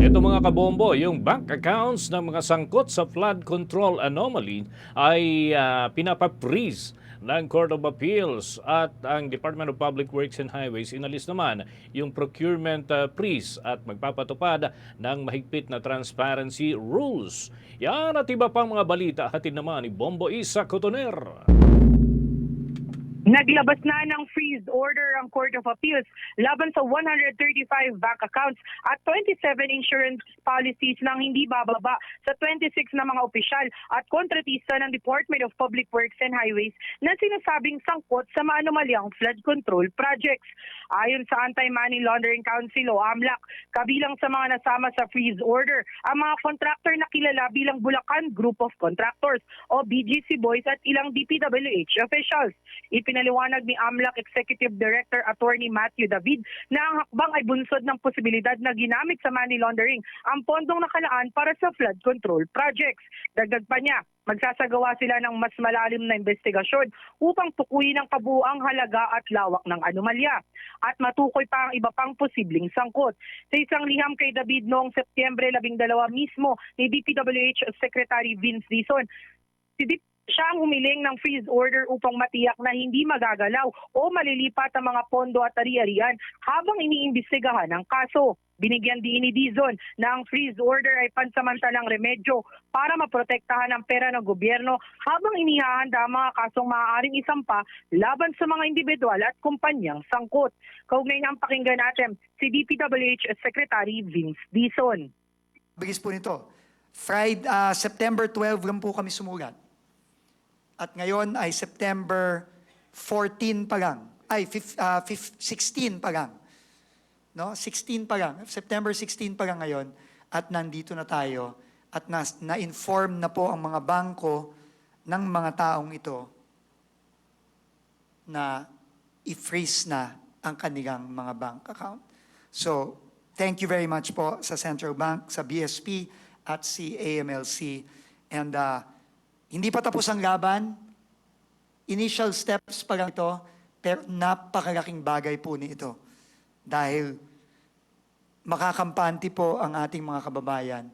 Ito mga kabombo, yung bank accounts ng mga sangkot sa flood control anomaly ay ah, pinapa-freeze ng Court of Appeals at ang Department of Public Works and Highways inalis naman yung procurement ah, freeze at magpapatupad ng mahigpit na transparency rules. Yan at iba pang mga balita hatid naman ni Bombo Isa Cotoner. Naglabas na ng freeze order ang Court of Appeals laban sa 135 bank accounts at 27 insurance policies nang hindi bababa sa 26 na mga opisyal at kontratista ng Department of Public Works and Highways na sinasabing sangkot sa maanumalyang flood control projects. Ayon sa Anti-Money Laundering Council o AMLAC, kabilang sa mga nasama sa freeze order ang mga contractor na kilala bilang Bulacan Group of Contractors o BGC Boys at ilang DPWH officials. Ipinaliwanag ni AMLAC Executive Director Attorney Matthew David na ang hakbang ay bunsod ng posibilidad na ginamit sa money laundering ang pondong nakalaan para sa flood control projects. Dagdag pa niya, magsasagawa sila ng mas malalim na investigasyon upang tukuyin ang kabuang halaga at lawak ng anomalya at matukoy pa ang iba pang posibleng sangkot. Sa isang liham kay David noong Setyembre 12 mismo ni DPWH Secretary Vince Dizon, si Dip siya ang humiling ng freeze order upang matiyak na hindi magagalaw o malilipat ang mga pondo at ari-arian habang iniimbestigahan ang kaso. Binigyan din ni Dizon na ang freeze order ay pansamantalang remedyo para maprotektahan ang pera ng gobyerno habang inihahanda ang mga kasong maaaring isampa laban sa mga individual at kumpanyang sangkot. Kaugnay ang pakinggan natin si DPWH Secretary Vince Dizon. Bigis po nito. Friday, ah, September 12 lang po kami sumulat. At ngayon ay September 14 pa lang. Ay, fif- ah, fif- 16 pa lang. No? 16 pa lang. September 16 pa lang ngayon. At nandito na tayo. At na- na-inform na po ang mga bangko ng mga taong ito na i-freeze na ang kanilang mga bank account. So, thank you very much po sa Central Bank, sa BSP, at si AMLC. And uh, hindi pa tapos ang laban. Initial steps pa lang ito, pero napakalaking bagay po ni ito. Dahil makakampante po ang ating mga kababayan.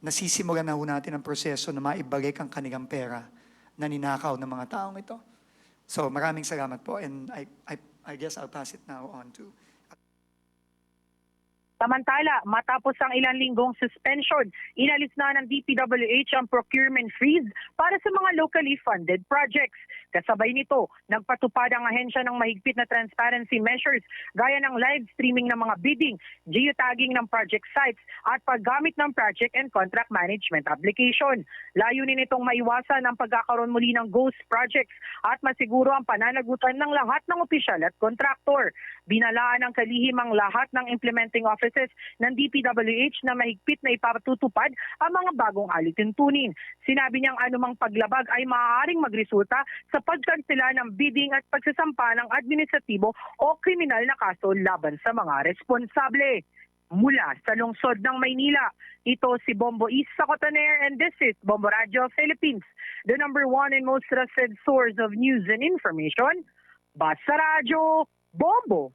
Nasisimulan na ho natin ang proseso na maibalik ang kanilang pera na ninakaw ng mga taong ito. So maraming salamat po and I, I, I guess I'll pass it now on to Samantala, matapos ang ilang linggong suspension, inalis na ng DPWH ang procurement freeze para sa mga locally funded projects. Kasabay nito, nagpatupad ang ahensya ng mahigpit na transparency measures gaya ng live streaming ng mga bidding, geotagging ng project sites at paggamit ng project and contract management application. Layunin itong maiwasan ang pagkakaroon muli ng ghost projects at masiguro ang pananagutan ng lahat ng opisyal at kontraktor. Binalaan ng kalihim ang lahat ng implementing offices ng DPWH na mahigpit na ipatutupad ang mga bagong alituntunin. Sinabi niyang anumang paglabag ay maaaring magresulta sa pagkansela ng bidding at pagsasampa ng administratibo o kriminal na kaso laban sa mga responsable. Mula sa lungsod ng Maynila, ito si Bombo Isa Cotoner and this is Bombo Radio Philippines, the number one and most trusted source of news and information. Basta Radio, Bombo!